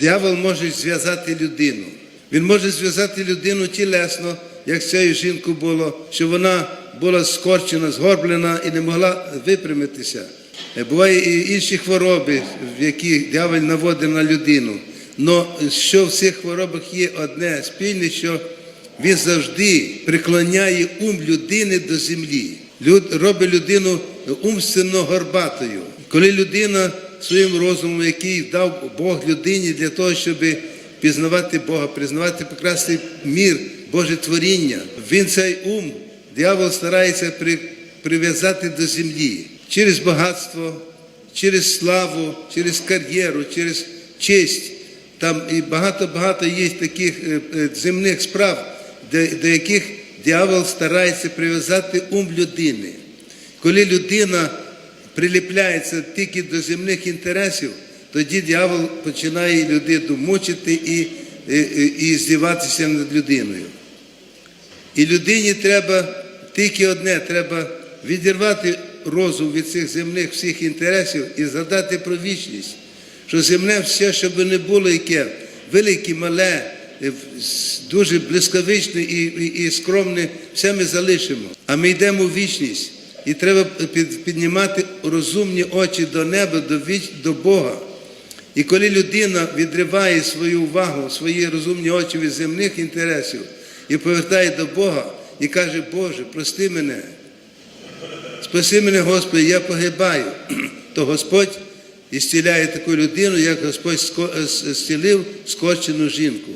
Диявол може зв'язати людину. Він може зв'язати людину тілесно, як з цією жінкою було, що вона була скорчена, згорблена і не могла випрямитися. Е, Буває і інші хвороби, в які диявол наводить на людину. Но що в цих хворобах є одне спільне, що він завжди приклоняє ум людини до землі. Люд, робить людину умственно горбатою. Коли людина своїм розумом, який дав Бог людині для того, щоб пізнавати Бога, признавати прекрасний мір, Боже творіння, він цей ум, диявол старається при, прив'язати до землі через багатство, через славу, через кар'єру, через честь. Там і багато-багато є таких е, е, земних справ, до, яких диявол старається прив'язати ум людини. Коли людина приліпляється тільки до земних інтересів, тоді диявол починає людину мучити і, і, і, здіватися над людиною. І людині треба тільки одне, треба відірвати розум від цих земних всіх інтересів і згадати про вічність, що земне все, щоб не було яке, велике, мале, е, дуже блискавичне і, і, і скромне, все ми залишимо. А ми йдемо в вічність. І треба піднімати розумні очі до неба, до, віч, до Бога. І коли людина відриває свою увагу, свої розумні очі від земних інтересів і повертає до Бога і каже, Боже, прости мене, спаси мене, Господи, я погибаю, то Господь ісціляє таку людину, як Господь е, зцілив скорчену жінку.